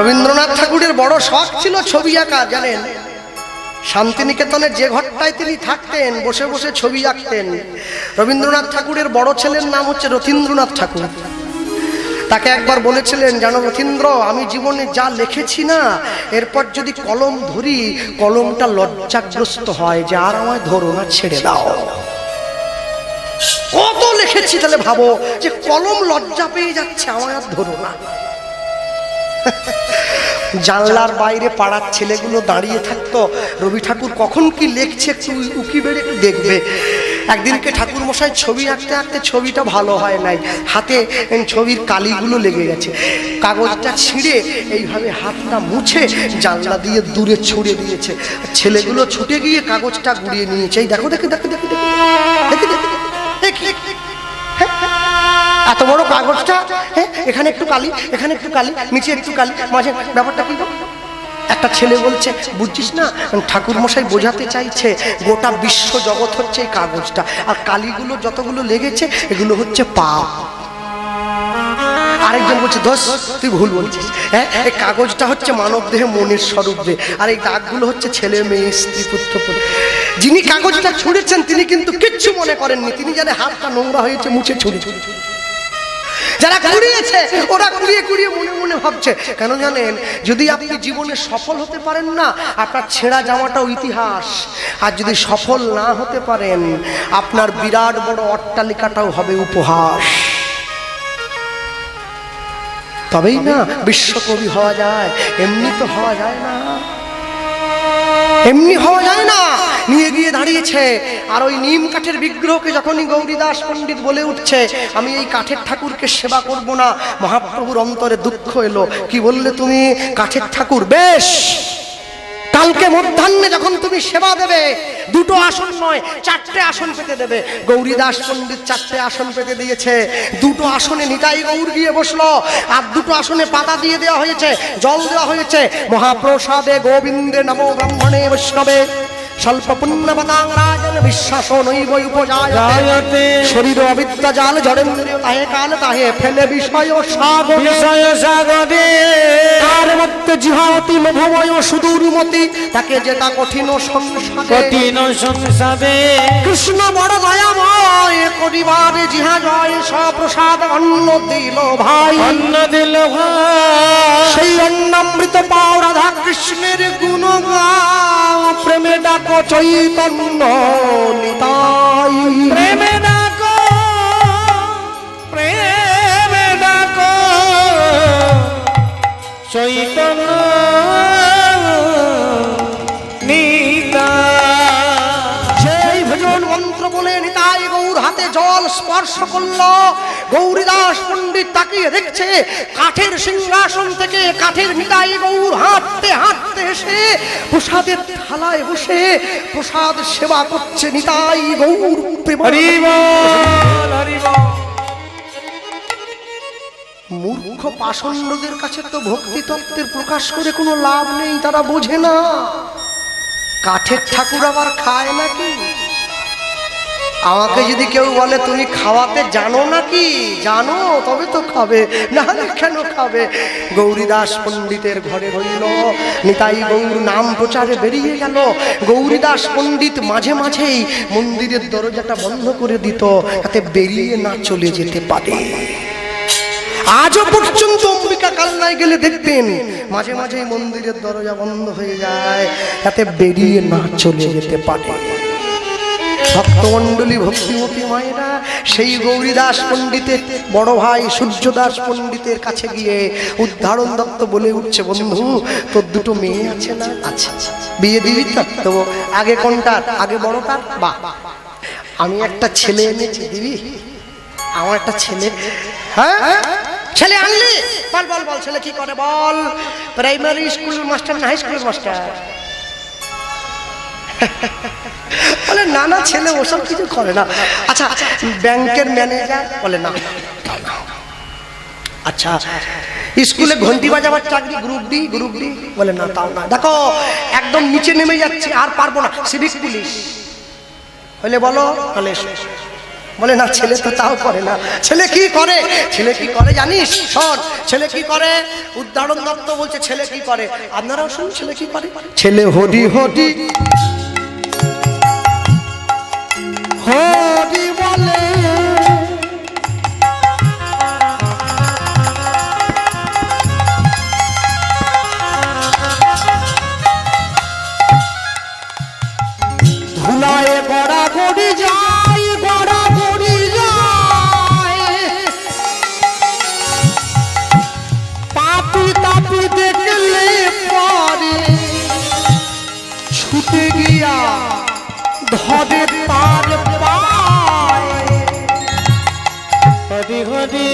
রবীন্দ্রনাথ ঠাকুরের বড় শখ ছিল ছবি আঁকা, জানেন? শান্তিনিকেতনে যে ঘরটায় তিনি থাকতেন, বসে বসে ছবি আঁকতেন। রবীন্দ্রনাথ ঠাকুরের বড় ছেলের নাম হচ্ছে রথীন্দ্রনাথ ঠাকুর। তাকে একবার বলেছিলেন, জানো রথীন্দ্র, আমি জীবনে যা লিখেছি না, এরপর যদি কলম ধরি, কলমটা লজ্জাগ্রস্ত হয় যে আর আমায় ধরো না, ছেড়ে দাও। কত লিখেছি তাহলে ভাবো যে কলম লজ্জা পেয়ে যাচ্ছে, আমায় আর ধরো না। জানলার বাইরে পাড়ার ছেলেগুলো দাঁড়িয়ে থাকতো রবি ঠাকুর কখন কি লেখছে একটু উকি বেড়ে দেখবে একদিনকে ঠাকুর মশাই ছবি আঁকতে আঁকতে ছবিটা ভালো হয় নাই হাতে ছবির কালিগুলো লেগে গেছে কাগজটা ছিঁড়ে এইভাবে হাতটা মুছে জানলা দিয়ে দূরে ছুড়ে দিয়েছে ছেলেগুলো ছুটে গিয়ে কাগজটা গুড়িয়ে নিয়েছে এই দেখো দেখে দেখে দেখে দেখে দেখে দেখে দেখে এত বড় কাগজটা? হ্যাঁ এখানে একটু কালি, এখানে একটু কালি, নিচে একটু কালি, মাঝে ব্যাপারটা কি গো? একটা ছেলে বলছে, বুঝছিস না? ঠাকুর মশাই বোঝাতে চাইছে, গোটা বিশ্ব জগৎ হচ্ছে এই কাগজটা, আর কালিগুলো যতগুলো লেগেছে, এগুলো হচ্ছে পাপ। আরেকজন বলছে দোষ তুই ভুল বলছিস। হ্যাঁ এই কাগজটা হচ্ছে মানব দেহে মনের স্বরূপ রে আর এই দাগগুলো হচ্ছে ছেলে, মেয়ে, স্ত্রী, পুত্র। যিনি কাগজটা ছুঁড়েছেন, তিনি কিন্তু কিচ্ছু মনে করেননি। তিনি জানে হাতটা নোংরা হয়েছে, মুছে ছুড়ে ছুড়ে যারা কুড়িয়েছে ওরা কুড়িয়ে কুড়িয়ে মনে মনে ভাবছে কেন জানেন যদি আপনি জীবনে সফল হতে পারেন না আপনার ছেঁড়া জামাটাও ইতিহাস। আর যদি সফল না হতে পারেন আপনার বিরাট বড় অট্টালিকাটাও হবে উপহাস। তবেই না বিশ্বকবি হওয়া যায় এমনি তো হওয়া যায় না। এমনি হওয়া যায় না। নিয়ে গিয়ে দাঁড়িয়েছে। আর ওই নিম কাঠের বিগ্রহকে যখনই গৌরীদাস পণ্ডিত বলে উঠছে, আমি এই কাঠের ঠাকুরকে সেবা করব না। মহাপ্রভুর অন্তরে দুঃখ এলো। কি বললে তুমি? কাঠের ঠাকুর, বেশ! কালকে মধ্যাহ্নে যখন তুমি সেবা দেবে, দুটো আসন নয়, চারটে আসন পেতে দেবে। গৌরীদাস পণ্ডিত চারটে আসন পেতে দিয়েছে। দুটো আসনে নিতাই গৌর গিয়ে বসল, আর দুটো আসনে পাতা দিয়ে দেওয়া হয়েছে, জল দেওয়া হয়েছে। মহাপ্রসাদে গোবিন্দে নমো ব্রাহ্মণে বৈষ্ণবে। স্বল্প পুণ্যপতাং রাজন বিশ্বাস নৈব উপজায়তে। শরীর অবিদ্যা জাল জড়েন্দ্রিয় তাহে কাল তাহে ফেলে বিষয় সাগর। বিষয় সাগরে। তার মধ্যে জিহাতি লোভময় সুদূরমতি তাকে যেটা কঠিন সংসারে। কঠিন সংসারে। কৃষ্ণ বড় দয়াময় করিবারে জিহা জয় সপ্রসাদ অন্ন দিল ভাই। অন্ন দিল ভাই। সেই অন্নামৃত পাও রাধা কৃষ্ণের গুণ গাও প্রেমে ডাকো চৈতন্য নিতাই প্রেমে ডাকো প্রেমে ডাকো। চৈতন্য সেই ভজন মন্ত্র বলে নিতাই গৌর হাতে জল স্পর্শ করল। গৌরীদাস পণ্ডিত তাকিয়ে দেখছে কাঠের সিংহাসন থেকে কাঠের নিতাই গৌর হাঁটতে হাঁটতে এসে প্রসাদের থালায় বসে প্রসাদ সেবা করছে নিতাই গৌর মূর্খ পাষণ্ডদের কাছে তো ভক্তি তত্ত্বের প্রকাশ করে কোনো লাভ নেই তারা বোঝে না। কাঠের ঠাকুর আবার খায় নাকি? আমাকে যদি কেউ বলে, তুমি খাওয়াতে জানো নাকি? জানো, তবে তো খাবে। নাহলে কেন খাবে? গৌরীদাস পণ্ডিতের ঘরে রইল। নিতাই গৌর নাম প্রচারে বেরিয়ে গেল। গৌরীদাস পণ্ডিত মাঝে মাঝেই মন্দিরের দরজাটা বন্ধ করে দিত যাতে বেরিয়ে না চলে যেতে পারে। আজও পর্যন্ত অম্বিকা কালনায় গেলে দেখতেন মাঝে মাঝে মন্দিরের দরজা বন্ধ হয়ে যায় যাতে বেরিয়ে না চলে যেতে পারে। ভক্তমণ্ডলী ভক্তিমতী মায়েরা, সেই গৌরীদাস পণ্ডিতের বড় ভাই সূর্যদাস পণ্ডিতের কাছে গিয়ে উদ্ধারণ দত্ত বলে উঠছে, বন্ধু, তোর দুটো মেয়ে আছে না? আচ্ছা বিয়ে দিবি তো? আগে কোনটা? আগে বড়টা? বা আমি একটা ছেলে এনেছি, দিবি? আমার একটা ছেলে? হ্যাঁ? ছেলে আনলি? বল বল বল, ছেলে কি করে বল? প্রাইমারি স্কুলের মাস্টার না হাই স্কুলের মাস্টার? বলে, না না, ছেলে, ওসব কিছু করে না। আচ্ছা ব্যাংকের ম্যানেজার বলে, না আচ্ছা স্কুলে ঘন্টি বাজাবার চাকরি গ্রুপ ডি গ্রুপ ডি বলে, না, তাও না। দেখো, একদম নিচে নেমে যাচ্ছে, আর পারব না সিভিক পুলিশ হলে বলো, তাহলে। বলে, না, ছেলে তো তাও করে না। ছেলে কি করে? ছেলে কি করে জানিস? শোন, ছেলে কি করে? উদাহরণ দত্ত বলছে, ছেলে কি করে? আপনারাও শুনুন, ছেলে কি করে? ছেলে হরি হরি ছুটে গিয়া ধরে তার পায়। হরি হরি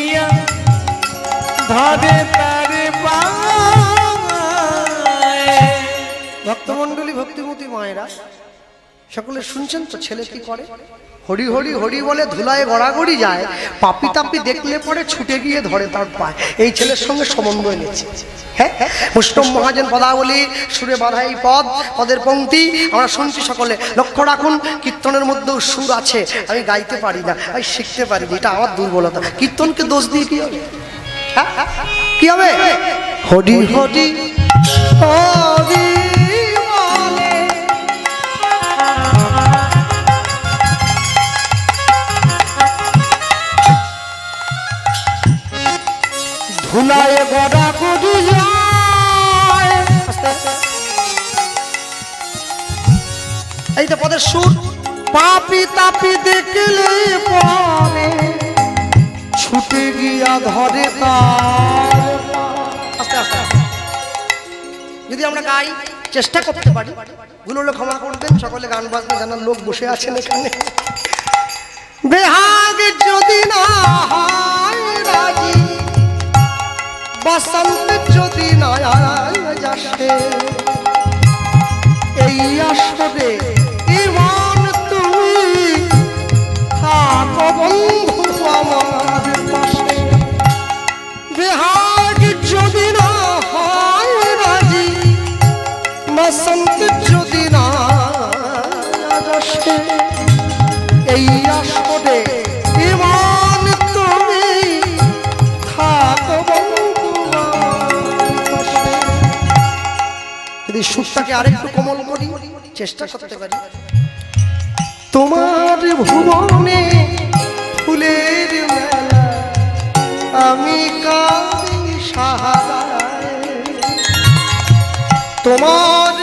গিয়া ধরে তারে পায়। ভক্তমন্ডলী ভক্তিমতী মায়েরা সকলে শুনছেন তো ছেলে কি করে? হরি হরি হরি বলে ধুলায় গড়াগড়ি যায়, পাপি তাপি দেখলে পরে ছুটে গিয়ে ধরে তার পায়। এই ছেলের সঙ্গে সম্বন্ধ এনেছে হ্যাঁ? মুষ্টম মহাজন পদাবলী, সুরে বাধা পদ, পদের পংক্তি আমরা শুনছি সকলে। লক্ষ্য রাখুন, কীর্তনের মধ্যেও সুর আছে। আমি গাইতে পারি না, আমি শিখতে পারি না, এটা আমার দুর্বলতা। কীর্তনকে দোষ দিয়ে কি হবে? হ্যাঁ? কি হবে? হরি হরি হরি গড়া গড়ি যায়। এই তো পদের সুর। পাপি তাপি দেখলে পরে ছুটে গিয়া ধরে তার। যদি আমরা গাই, চেষ্টা করতে পারি। ভুল হলে ক্ষমা করবেন। সকলে গান বাজনা জানার লোক বসে আছেন এখানে। বেহাগ যদি না হয়, রাজি বসন্ত যদি নয় আসে এই আসরে যদি সুরটাকে আরেকটু কোমল করি চেষ্টা করতে পারি। তোমার ভুবনে ফুলের মেলা আমি তোমার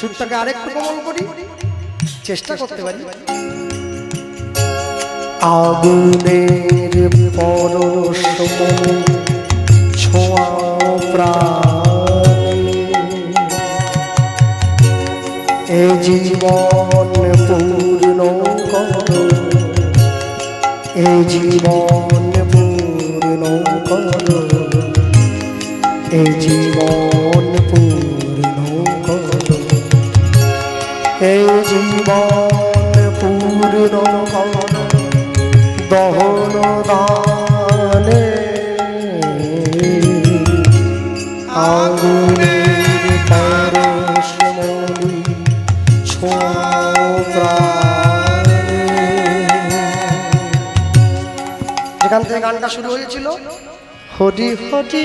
সুরটাকে আরেকটু কোমল করি। চেষ্টা করতে পারি। আগুনের এ জীবন পূর্ণ করো। এ জীবন পূর্ণ করো। এ জীবন পূর্ণ এ জীবন পূর্ণ দহন দানে। আগুনের পরশমণি যেখান থেকে গানটা শুরু হয়েছিল হরি হরি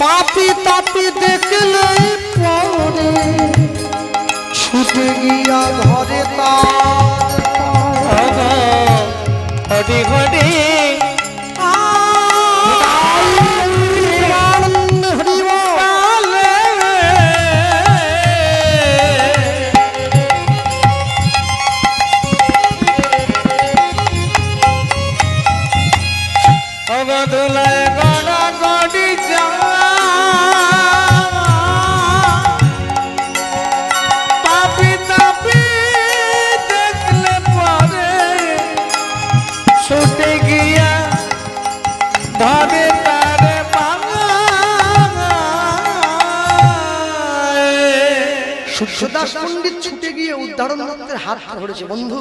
পাপি তাপি দেখলে পরে ছুটে গিয়া ঘরে তার হরি ছুটে গিয়ে উদ্ধারণ দত্তের হাত ধরেছে, বন্ধু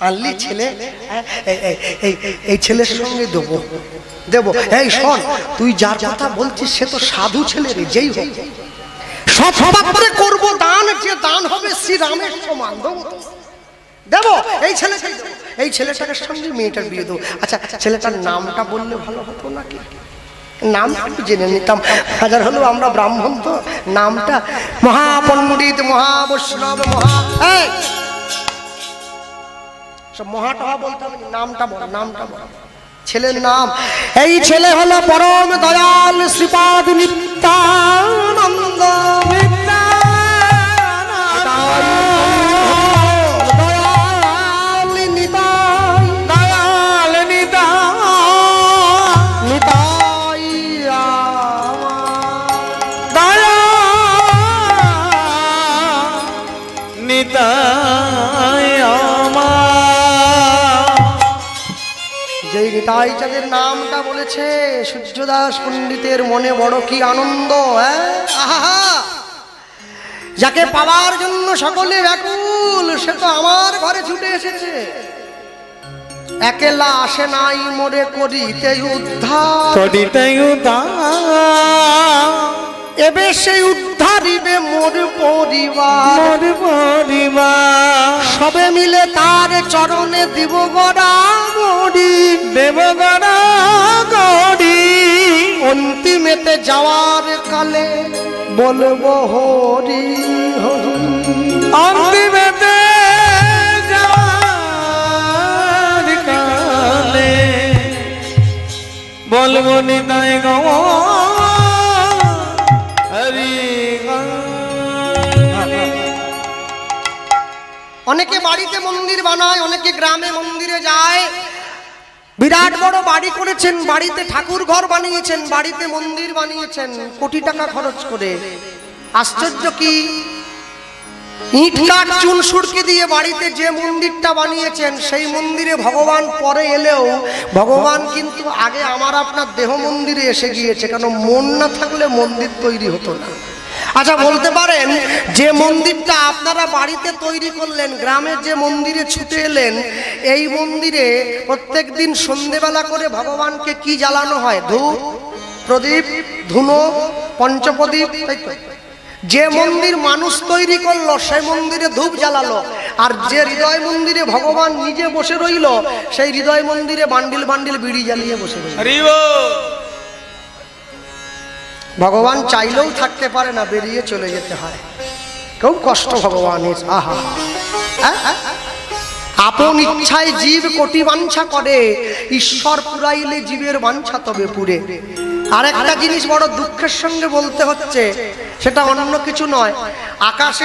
আনলি ছেলে এই- ছেলের সঙ্গে দেবো দেবো, এই শোন, তুই যার কথা বলছিস সে তো সাধু ছেলে রে, যেই হোক সৎ পাত্রে করব দান, যে দান হবে শ্রী রামের সমান দেবো। দেবো, এই ছেলে। এই ছেলেটার সঙ্গে মেয়েটার বিয়ে দেবো আচ্ছা ছেলেটার নামটা বললে ভালো হতো নাকি নাম একটু জেনে নিতাম। হাজার হলো আমরা ব্রাহ্মণ তো, নামটা মহাপণ্ডিত মহাবৈষ্ণব মহা! সব মহাটহা বলতে হবে, নামটা বল নামটা বল। ছেলের নাম, এই ছেলে হলো পরম দয়াল শ্রীপাদ নিত্যানন্দ। নিতায় যেই নিতাই চাঁদের নামটা বলেছে সূর্যদাস পণ্ডিতের মনে বড় কি আনন্দ হ্যাঁ? যাকে পাওয়ার জন্য সকলে ব্যাকুল সে তো আমার ঘরে ছুটে এসেছে। একেলা আসে নাই মোরে করিতে উদ্ধার। করিতে উদার এবে সেই উদ্ধারিবে মোর পরিবার। মোর পরিবার। সবে মিলে তার চরণে দিব গড়া গড়ি। দেবগণা গড়ি। অন্তিমেতে যাওয়ার কালে বলব হরি হরি। অন্তিমেতে যাওয়ার কালে বলব নিতাই গো অনেকে বাড়িতে মন্দির বানায় অনেকে গ্রামে মন্দিরে যায়। বিরাট বড় বাড়ি করেছেন বাড়িতে ঠাকুর ঘর বানিয়েছেন বাড়িতে মন্দির বানিয়েছেন কোটি টাকা খরচ করে। আশ্চর্য কি? ইট কাঠ চুন সুরকি দিয়ে বাড়িতে যে মন্দিরটা বানিয়েছেন সেই মন্দিরে ভগবান পরে এলেও ভগবান কিন্তু আগে আমার আপনার দেহ মন্দিরে এসে গিয়েছে কেন মন না থাকলে মন্দির তৈরি হতো না। আচ্ছা বলতে পারেন, যে মন্দিরটা আপনারা বাড়িতে তৈরি করলেন, গ্রামের যে মন্দিরে ছুটে এলেন, এই মন্দিরে প্রত্যেক দিন সন্ধেবেলা করে ভগবানকে কি জ্বালানো হয়? ধূপ, প্রদীপ, ধুনো, পঞ্চপ্রদীপ যে মন্দির মানুষ তৈরি করল সেই মন্দিরে ধূপ জ্বালালো। আর যে হৃদয় মন্দিরে ভগবান নিজে বসে রইল, সেই হৃদয় মন্দিরে বান্ডিল বান্ডিল বিড়ি জ্বালিয়ে বসে রইল। ভগবান চাইলেও থাকতে পারে না, বেরিয়ে চলে যেতে হয়। কেউ কষ্ট ভগবানের, আহা। হ্যাঁ? আপন ইচ্ছায় জীব কোটি বাঞ্ছা করে, ঈশ্বর পুরাইলে জীবের বাঞ্ছা তবে পুরে। আর একটা জিনিস বড় দুঃখের সঙ্গে বলতে হচ্ছে, সেটা অন্য কিছু নয়। আকাশে